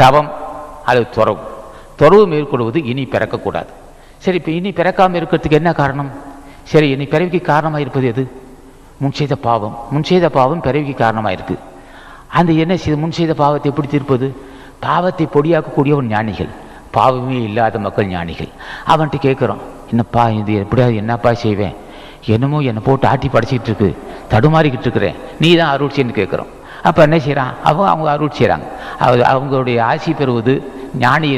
தவம் அது துறவு. துறவு மேற்கொள்வது இனி பிறக்கக்கூடாது. சரி இப்போ இனி பிறக்காமல் இருக்கிறதுக்கு என்ன காரணம்? சரி இனி பிறவிக்கு காரணமாக இருப்பது எது? முன் செய்த பாவம். முன் செய்த பாவம் பிறவிக்கு காரணமாக இருக்குது அந்த என்ன செய்த முன் செய்த பாவத்தை எப்படி தீர்ப்பது? பாவத்தை பொடியாக்கக்கூடியவன் ஞானிகள். பாவமே இல்லாத மக்கள் ஞானிகள். அவன்கிட்ட கேட்குறோம் என்னப்பா இது எப்படியாவது என்னப்பா செய்வேன்? என்னமோ என்னை போட்டு ஆட்டி படைச்சிக்கிட்டு இருக்கு. தடுமாறிக்கிட்டு இருக்கிறேன். நீ தான் அருள் செய்யன்னு கேட்குறோம். அப்போ என்ன செய்கிறான் அவங்க அவங்க அருள் செய்கிறாங்க அது அவங்களுடைய ஆசி பெறுவது ஞானி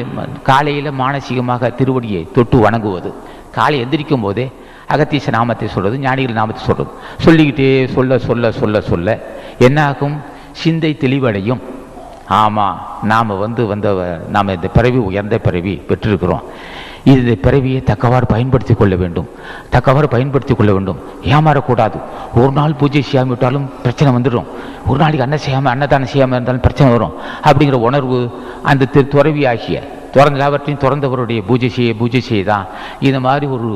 காலையில் மானசீகமாக திருவடியை தொட்டு வணங்குவது. காலை எந்திரிக்கும் போதே அகத்தீச நாமத்தை சொல்கிறது ஞானிகள் நாமத்தை சொல்கிறது சொல்லிக்கிட்டே சொல்ல சொல்ல சொல்ல சொல்ல என்ன ஆகும் சிந்தை தெளிவடையும். ஆமாம் நாம் வந்து வந்த நாம் இந்த பிறவி உயர்ந்த பிறவி பெற்றிருக்கிறோம். இந்த பிறவியை தக்கவாறு பயன்படுத்தி கொள்ள வேண்டும். தக்கவாறு பயன்படுத்தி கொள்ள வேண்டும். ஏமாறக்கூடாது. ஒரு நாள் பூஜை செய்யாமல் விட்டாலும் பிரச்சனை வந்துடும் ஒரு நாளைக்கு அன்ன செய்யாமல் அன்னதானம் செய்யாமல் இருந்தாலும் பிரச்சனை வரும். அப்படிங்கிற உணர்வு அந்த திரு துறவி ஆகிய திறந்த எல்லாவற்றையும் திறந்தவருடைய பூஜை செய்ய பூஜை செய்ய தான் இந்த மாதிரி ஒரு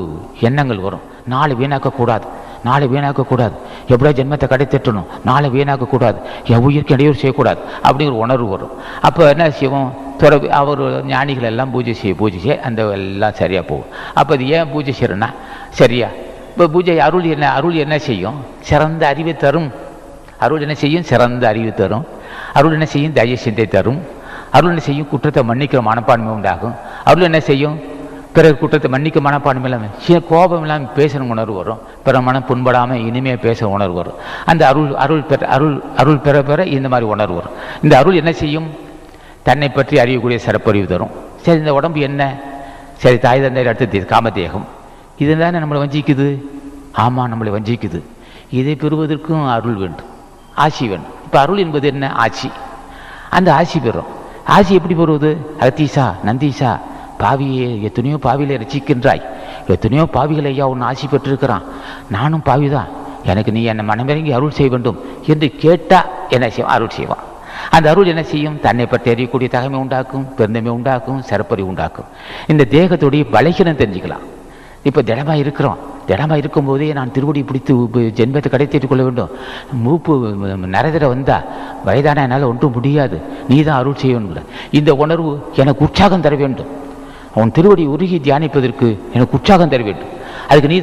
எண்ணங்கள் வரும். நாளை வீணாக்கக்கூடாது. நாளை வீணாக்கக்கூடாது. எப்படியா ஜென்மத்தை கடை திட்டணும் நாளை வீணாக்கக்கூடாது. என் உயிருக்கு இடையூறு செய்யக்கூடாது. அப்படிங்கிற உணர்வு வரும். அப்போ என்ன செய்வோம்? துறவி அவர் ஞானிகள் எல்லாம் பூஜை செய்ய பூஜை செய்ய அந்த எல்லாம் சரியாக போகும். அப்போ அது ஏன் பூஜை செய்கிறேன்னா சரியா? இப்போ பூஜை அருள் என்ன அருள் என்ன செய்யும்? சிறந்த அறிவை தரும். அருள் என்ன செய்யும்? சிறந்த அறிவு தரும். அருள் என்ன செய்யும்? தய சிந்தை தரும். அருள் என்ன செய்யும்? குற்றத்தை மன்னிக்கிற மனப்பான்மை உண்டாகும். அருள் என்ன செய்யும்? பிறகு குற்றத்தை மன்னிக்க மனப்பான்மை இல்லாமல் சில கோபம் இல்லாமல் பேசுகிற உணர்வு வரும். பிற மனம் புண்படாமல் இனிமையாக பேசுகிற உணர்வு வரும். அந்த அருள் அருள் பெற அருள் அருள் பெற பெற இந்த மாதிரி உணர்வு வரும். இந்த அருள் என்ன செய்யும்? தன்னை பற்றி அறியக்கூடிய சிறப்பறிவு தரும். சரி இந்த உடம்பு என்ன? சரி தாய் தந்தை அடுத்து காமதேகம். இது தானே நம்மளை வஞ்சிக்குது? ஆமாம் நம்மளை வஞ்சிக்குது. இதை பெறுவதற்கும் அருள் வேண்டும். ஆசி வேண்டும். இப்போ அருள் என்பது என்ன? ஆட்சி அந்த ஆசி பெறும் ஆசி எப்படி பெறுவது? அகத்தீசா நந்தீசா பாவியை எத்தனையோ பாவிகளை ரசிக்கின்றாய் எத்தனையோ பாவிகளை ஐயா உன் ஆசி பெற்றிருக்கிறான். நானும் பாவிதான். எனக்கு நீ என்னை மனமிறங்கி அருள் செய்ய வேண்டும் என்று கேட்டால் என்ன செய்வான் அருள் செய்வான் அந்த அருள் என்ன செய்யும்? தன்னை பற்றி அறியக்கூடிய தகமை உண்டாக்கும் பெருந்தமை உண்டாக்கும் சிறப்பறி உண்டாக்கும். இந்த தேகத்துடைய பலகீனம் தெரிஞ்சுக்கலாம். இப்போ திடமாக இருக்கிறோம். திடமாக இருக்கும்போதே நான் திருவடி பிடித்து ஜென்மத்தை கடைத்தேற்றிக் கொள்ள வேண்டும். மூப்பு நரதிர வந்தால் வயதான என்னால் ஒன்றும் முடியாது. நீ தான் அருள் செய்ய இந்த உணர்வு எனக்கு உற்சாகம் தர வேண்டும். அவன் திருவடி உருகி தியானிப்பதற்கு எனக்கு உற்சாகம் தர வேண்டும் அதுக்கு நீ